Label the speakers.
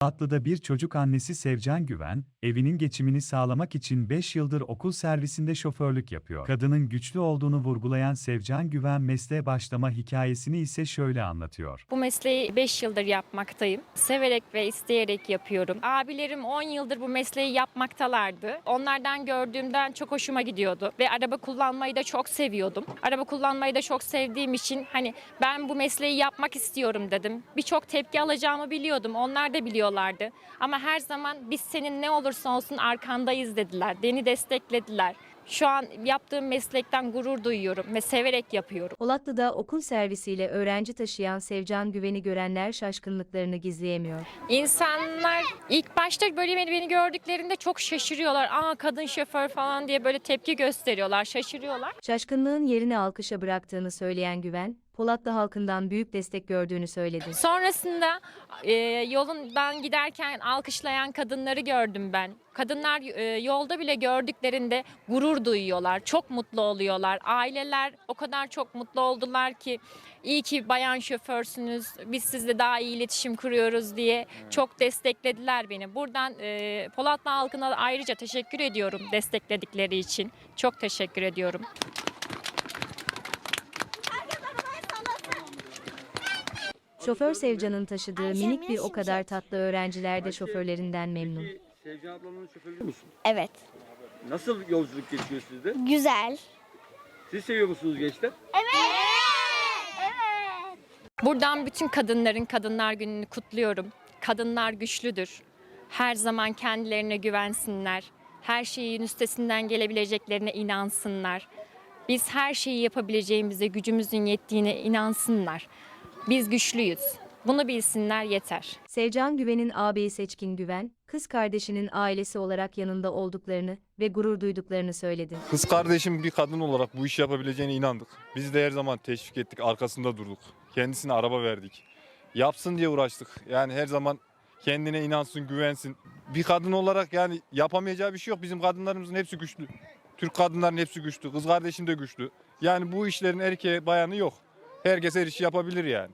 Speaker 1: Atlı'da bir çocuk annesi Sevcan Güven, evinin geçimini sağlamak için 5 yıldır okul servisinde şoförlük yapıyor. Kadının güçlü olduğunu vurgulayan Sevcan Güven mesleğe başlama hikayesini ise şöyle anlatıyor.
Speaker 2: Bu mesleği 5 yıldır yapmaktayım. Severek ve isteyerek yapıyorum. Abilerim 10 yıldır bu mesleği yapmaktalardı. Onlardan gördüğümden çok hoşuma gidiyordu ve araba kullanmayı da çok seviyordum. Araba kullanmayı da çok sevdiğim için hani ben bu mesleği yapmak istiyorum dedim. Birçok tepki alacağımı biliyordum. Onlar da biliyorlardı. Ama her zaman biz senin ne olursa olsun arkandayız dediler. Beni desteklediler. Şu an yaptığım meslekten gurur duyuyorum ve severek yapıyorum.
Speaker 3: Polatlı'da okul servisiyle öğrenci taşıyan Sevcan Güven'i görenler şaşkınlıklarını gizleyemiyor.
Speaker 2: İnsanlar ilk başta böyle beni, beni gördüklerinde çok şaşırıyorlar. Aa kadın şoför falan diye böyle tepki gösteriyorlar, şaşırıyorlar.
Speaker 3: Şaşkınlığın yerini alkışa bıraktığını söyleyen Güven, Polatlı halkından büyük destek gördüğünü söyledi.
Speaker 2: Sonrasında e, yolundan giderken alkışlayan kadınları gördüm ben. Kadınlar e, yolda bile gördüklerinde gurur duyuyorlar, çok mutlu oluyorlar. Aileler o kadar çok mutlu oldular ki iyi ki bayan şoförsünüz, biz sizle daha iyi iletişim kuruyoruz diye çok desteklediler beni. Buradan e, Polatlı halkına ayrıca teşekkür ediyorum destekledikleri için. Çok teşekkür ediyorum.
Speaker 3: Şoför Sevcan'ın taşıdığı minik bir o kadar tatlı öğrenciler de şoförlerinden memnun.
Speaker 4: Sevcan ablanın şoförü müsün?
Speaker 5: Evet.
Speaker 4: Nasıl yolculuk geçiyor sizde?
Speaker 5: Güzel.
Speaker 4: Siz seviyor musunuz gençler?
Speaker 2: Buradan bütün kadınların Kadınlar Günü'nü kutluyorum. Kadınlar güçlüdür. Her zaman kendilerine güvensinler. Her şeyin üstesinden gelebileceklerine inansınlar. Biz her şeyi yapabileceğimize, gücümüzün yettiğine inansınlar. Biz güçlüyüz. Bunu bilsinler yeter.
Speaker 3: Sevcan Güven'in ağabeyi Seçkin Güven, kız kardeşinin ailesi olarak yanında olduklarını ve gurur duyduklarını söyledi.
Speaker 6: Kız kardeşim bir kadın olarak bu işi yapabileceğine inandık. Biz de her zaman teşvik ettik, arkasında durduk. Kendisine araba verdik. Yapsın diye uğraştık. Yani her zaman kendine inansın, güvensin. Bir kadın olarak yani yapamayacağı bir şey yok. Bizim kadınlarımızın hepsi güçlü. Türk kadınların hepsi güçlü. Kız kardeşim de güçlü. Yani bu işlerin erkeğe bayanı yok. Herkes her işi yapabilir yani.